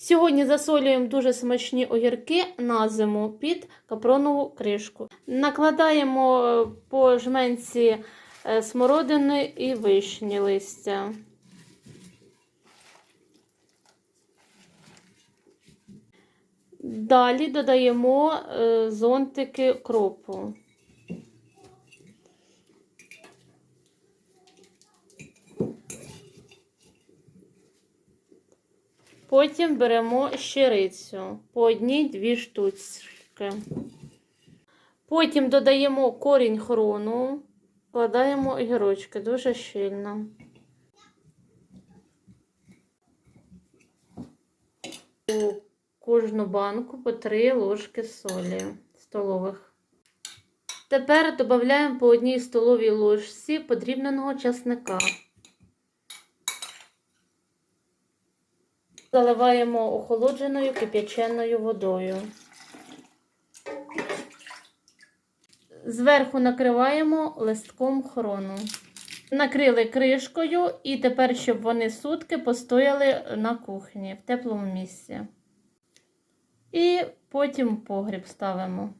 Сьогодні засолюємо дуже смачні огірки на зиму під капронову кришку. Накладаємо е, по жменці е, смородини і вишні листя. Далі додаємо е, зонтики кропу. Потім беремо щирицю по одній-дві штучки. Потім додаємо корінь хрону, вкладаємо огірочки дуже щільно. У кожну банку по 3 ложки солі столових. Тепер додаємо по одній столовій ложці подрібненого часника. Заливаємо охолодженою кип'яченою водою. Зверху накриваємо листком хрону. Накрили кришкою і тепер, щоб вони сутки постояли на кухні в теплому місці. І потім погріб ставимо.